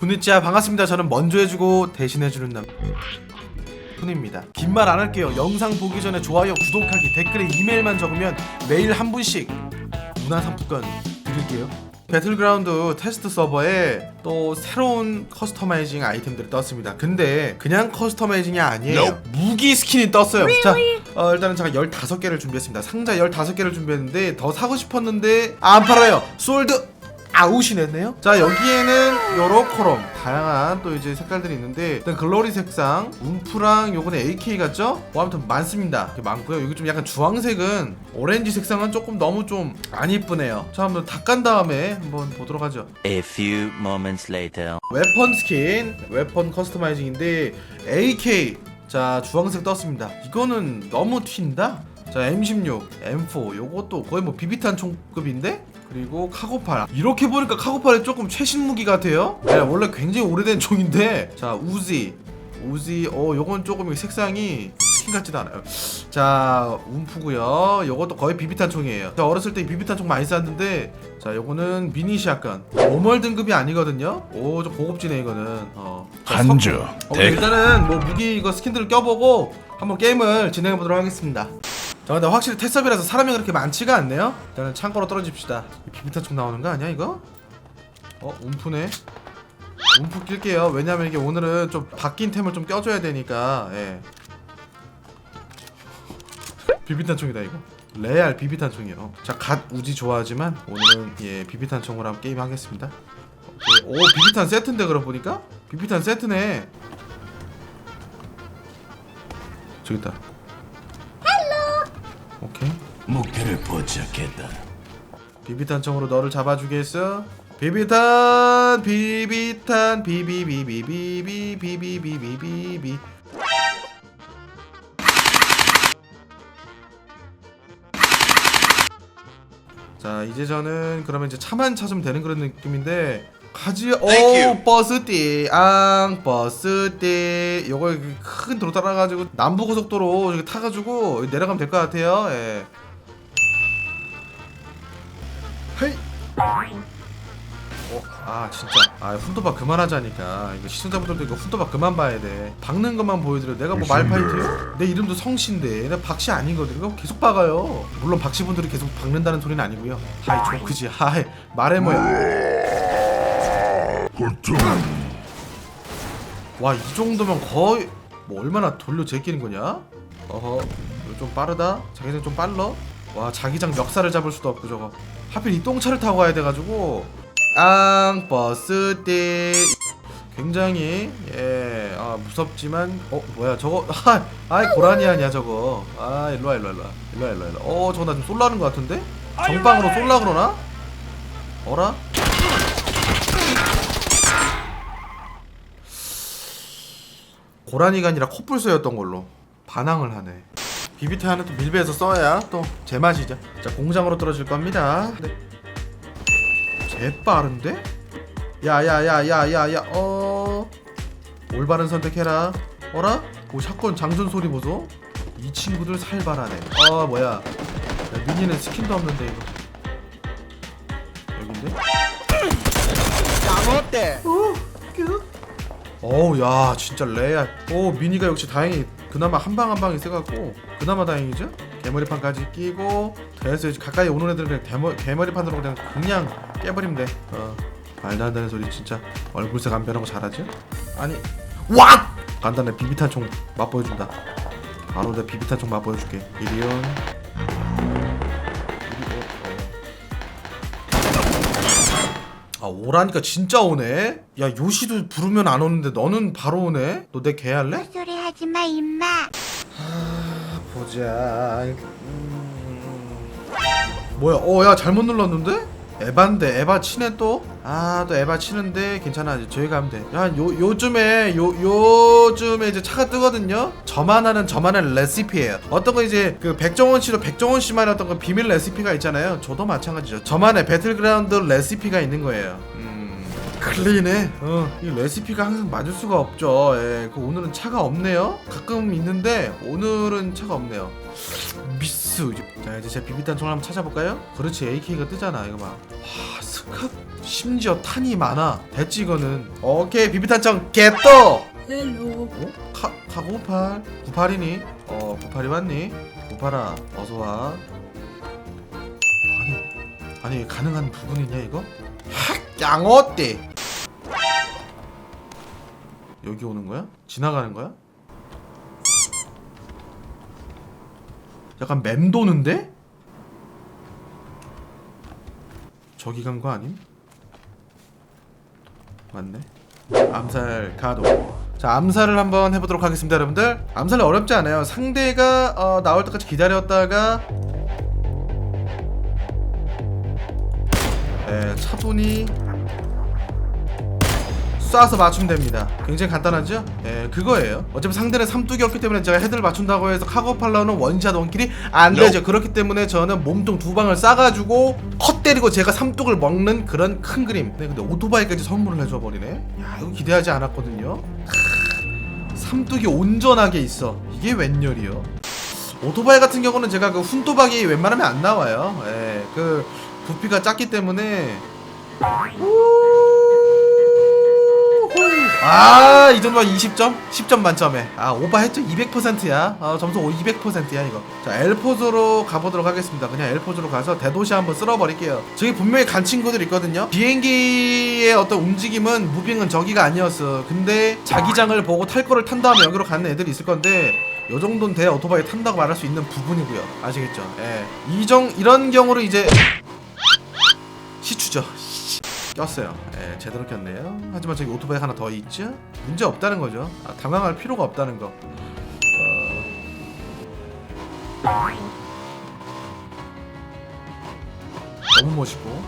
군니찌야 반갑습니다. 저는 먼저 해주고 대신 해주는 남. 훈입니다. 긴 말 안 할게요. 영상 보기 전에 좋아요, 구독하기, 댓글에 이메일만 적으면 매일 한 분씩 문화상품권 드릴게요. 배틀그라운드 테스트 서버에 또 새로운 커스터마이징 아이템들이 떴습니다. 근데 그냥 커스터마이징이 아니에요. 무기 스킨이 떴어요. 자, 어, 일단은 제가 15개를 준비했습니다. 상자 15개를 준비했는데 더 사고 싶었는데 안 팔아요. 솔드 아웃이 냈네요. 자 여기에는 요렇코롬 다양한 또 이제 색깔들이 있는데 일단 글로리 색상, 움프랑 요거는 AK 같죠? 뭐 아무튼 많습니다. 이렇게 많고요. 여기 좀 약간 주황색은 오렌지 색상은 조금 너무 좀안 이쁘네요. 자 한번 닦은 다음에 한번 보도록 하죠. A few moments later. 웨펀 스킨, 웨펀 커스터마이징인데 AK 자 주황색 떴습니다. 이거는 너무 튄다. 자 M16, M4 요것도 거의 뭐 비비탄 총급인데 그리고 카고팔 이렇게 보니까 카고팔이 조금 최신 무기 같아요. 네, 원래 굉장히 오래된 총인데 자 우지 우지 어 요건 조금 색상이 스킨 같지도 않아요. 자 움프고요. 요것도 거의 비비탄 총이에요. 저 어렸을 때 비비탄 총 많이 쐈는데 자 요거는 미니 샷건 오멀 등급이 아니거든요. 오 좀 고급지네 이거는. 어. 자, 한주 어, 일단은 뭐 무기 이거 스킨들을 껴보고 한번 게임을 진행해 보도록 하겠습니다. 자 근데 확실히 테스업이라서 사람이 그렇게 많지가 않네요. 일단은 창고로 떨어집시다. 비비탄 총 나오는 거 아니야 이거? 어 움프네. 움프 낄게요. 왜냐면 이게 오늘은 좀 바뀐 템을 좀 껴줘야 되니까. 예. 비비탄 총이다 이거. 레알 비비탄 총이요. 자, 갓 우지 좋아하지만 오늘은 예 비비탄 총으로 한번 게임 하겠습니다. 오케이. 오 비비탄 세트인데 그러 보니까 비비탄 세트네. 저기 있다. 오케이. 목표를 포착했다. 비비탄 총으로 너를 잡아주겠어? 비비탄 비비탄 비비비비비비비비비비비 자 이제 저는 그러면 이제 차만 찾으면 되는 그런 느낌인데 가지 오 버스띠 앙 버스띠 요거 이렇게 큰 도로 따라가지고 남부 고속도로 이렇게 타가지고 내려가면 될 것 같아요. 예. 헤이. 어, 아 진짜. 아 훈도박 그만하자니까. 이거 시청자분들도 이거 훈도박 그만 봐야 돼. 박는 것만 보여드려 내가 뭐 말파이트요? 내 이름도 성씨인데. 내가 박씨 아니거든. 이거 계속 박아요. 물론 박씨분들이 계속 박는다는 소리는 아니고요. 하이 조크지. 하이. 말해 뭐야 와 이 정도면 거의 뭐 얼마나 돌려 제끼는 거냐? 어허 이거 좀 빠르다. 자기장 좀 빨러. 와 자기장 멱살을 잡을 수도 없고 저거. 하필 이 똥차를 타고 가야 돼가지고. 앙 버스 띠. 굉장히 예 아, 무섭지만 어 뭐야 저거. 아 아이 고라니 아니야 저거. 아 일로와 일로와 일로와. 일로와 일로와 일로와. 어 저거 나좀 쏠라는 것 같은데? 정방으로 쏠라 그러나? 어라 고라니가 아니라 코뿔소였던 걸로 반항을 하네. 비비탄은 또 밀배해서 써야 또 제맛이죠. 자 공장으로 떨어질 겁니다. 네. 개 빠른데? 야야야야야야 어 올바른 선택해라. 어라? 오 샷건 장전 소리 보소. 이 친구들 살벌하네. 아 뭐야? 야, 미니는 스킨도 없는데 이거. 여긴데? 어 우 야 진짜 레알. 오 미니가 역시 다행히 그나마 한 방 한 방이 세갖고 그나마 다행이죠? 개머리판까지 끼고 그래서 이제 가까이 오는 애들은 그냥 대머, 개머리판으로 그냥 그냥 깨버리면 돼 어 말도 안 되는 소리 진짜 얼굴색 안 변하고 잘하죠 아니 와 간단해 비비탄 총 맛보여준다. 바로 내 비비탄 총 맛보여줄게. 이리온 아 오라니까 진짜 오네 야 요시도 부르면 안 오는데 너는 바로 오네 너 내 개 할래? 소리 하지 마, 임마. 보자. 음... 뭐야? 어, 야 잘못 눌렀는데? 에반데 에바 치네 또? 아, 또 에바 치는데 괜찮아. 이제 저희 가면 돼. 야, 요 요즘에 요 요즘에 이제 차가 뜨거든요. 저만 아는 저만의 레시피예요. 어떤 거 이제 그 백종원 씨도 백종원 씨만의 어떤 그 비밀 레시피가 있잖아요. 저도 마찬가지죠. 저만의 배틀그라운드 레시피가 있는 거예요. 음. 클리네. 어, 이 레시피가 항상 맞을 수가 없죠. 예, 그 오늘은 차가 없네요. 가끔 있는데 오늘은 차가 없네요. 미스. 자 이제 제 비비탄 총을 한번 찾아볼까요? 그렇지 AK가 뜨잖아. 이거 봐. 와 스캅 심지어 탄이 많아 됐지 이거는 오케이 비비탄청 겟도 헬로 어? 카, 카고팔 98이니? 어 98이 왔니? 98아 어서 와 아니 아니 가능한 부분이냐 이거? 학 양어떼 여기 오는 거야? 지나가는 거야? 약간 맴도는데? 저기 간 거 아님? 맞네 암살 가도 자 암살을 한번 해보도록 하겠습니다 여러분들 암살은 어렵지 않아요 상대가 어, 나올 때까지 기다렸다가 예, 차분히 쏴서 맞추면 됩니다. 굉장히 간단하죠? 예, 그거예요. 어차피 상대는 삼뚝이었기 때문에 제가 헤드를 맞춘다고 해서 카고팔라는 원샷 원킬이 안 되죠. 그렇기 때문에 저는 몸통 두 방을 쏴가지고 컷 때리고 제가 삼뚝을 먹는 그런 큰 그림. 네, 근데 오토바이까지 선물을 해줘 버리네. 야 이거 기대하지 않았거든요. 삼뚝이 온전하게 있어. 이게 웬열이요? 오토바이 같은 경우는 제가 그 훈도박이 웬만하면 안 나와요. 예, 그 부피가 작기 때문에 아, 이 정도면 20점? 10점 만점에. 아, 오버했죠? 200%야. 아, 점수 200%야, 이거. 자, 엘포즈로 가보도록 하겠습니다. 그냥 엘포즈로 가서 대도시 한번 쓸어버릴게요. 저기 분명히 간 친구들 있거든요? 비행기의 어떤 움직임은, 무빙은 저기가 아니었어. 근데 자기장을 보고 탈 거를 탄 다음에 여기로 가는 애들이 있을 건데, 요 정도는 돼야 오토바이 탄다고 말할 수 있는 부분이고요. 아시겠죠? 예. 이정, 이런 경우로 이제, 시추죠. 꼈어요. 예, 제대로 꼈네요. 하지만 저기 오토바이 하나 더 있죠? 문제 없다는 거죠. 아, 당황할 필요가 없다는 거. 어... 너무 멋있고.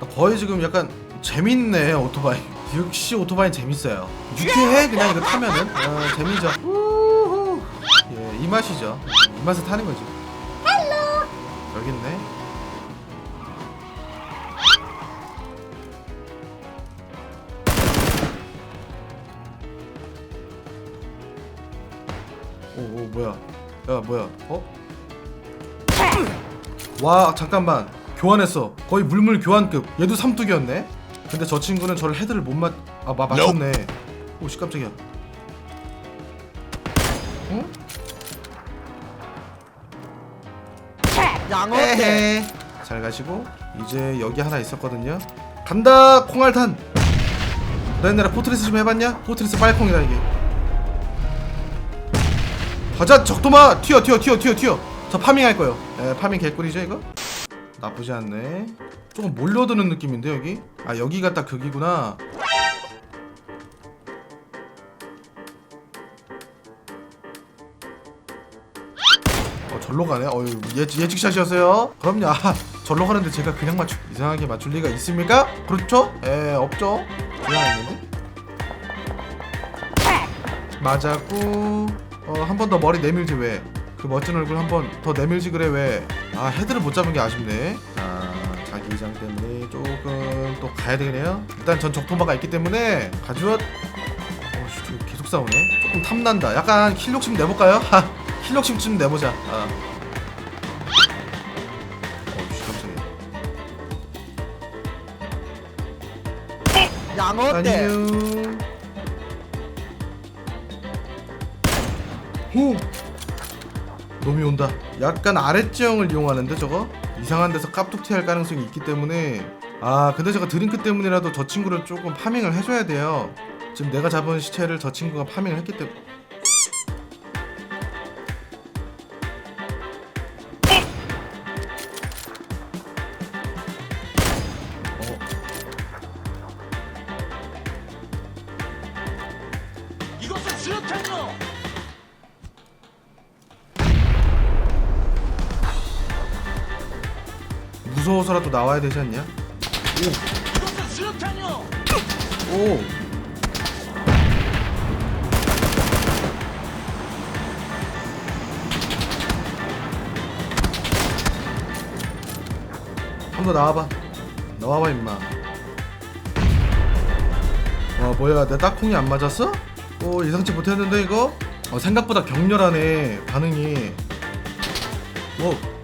나 거의 지금 약간 재밌네 오토바이. 역시 오토바이 재밌어요. 유쾌해 그냥 이거 타면은 어, 재미죠. 우후. 예, 이 맛이죠. 이 맛을 타는 거지. 여기 있네. 뭐야? 야 뭐야? 어? 와 잠깐만 교환했어. 거의 물물 교환급. 얘도 삼뚝이었네. 근데 저 친구는 저를 헤드를 못 맞. 아 마, 맞췄네. 오씨 깜짝이야. 응? 에헤. 잘 가시고 이제 여기 하나 있었거든요. 간다 콩알탄. 너 옛날에 포트리스 좀 해봤냐? 포트리스 빨콩이다 이게. 가자 적도마 튀어 튀어 튀어 튀어 튀어. 저 파밍 할 거요. 에 파밍 개꿀이죠 이거? 나쁘지 않네. 조금 몰려드는 느낌인데 여기? 아 여기가 딱 거기구나. 어 절로 가네? 어유 예, 예측샷이었어요. 그럼요. 아 절로 가는데 제가 그냥 맞추 이상하게 맞출 리가 있습니까? 그렇죠? 에 없죠? 그냥 있는데 맞았고 어 한 번 더 머리 내밀지 왜? 그 멋진 얼굴 한 번 더 내밀지 그래 왜? 아 헤드를 못 잡은 게 아쉽네. 자 자기 이장 때문에 조금 또 가야 되네요. 일단 전 적토마가 있기 때문에 가주엇. 어씨 저 계속 싸우네. 조금 탐난다. 약간 킬 욕심 내볼까요? 하, 킬 욕심 좀 내보자. 아. 어씨 깜짝이야. 양어대 안녕. 오! 놈이 온다. 약간 아랫지형을 이용하는데 저거? 이상한 데서 깝툭튀 할 가능성이 있기 때문에 아 근데 제가 드링크 때문이라도 저 친구를 조금 파밍을 해줘야 돼요. 지금 내가 잡은 시체를 저 친구가 파밍을 했기 때문에 무서워서라도 나와야 되지 않냐? 수류탄이요. 오. 한번더 나와봐. 나와봐 임마. 와 뭐야 내 딱콩이 안 맞았어? 오 예상치 못했는데 이거? 어, 생각보다 격렬하네 반응이. 오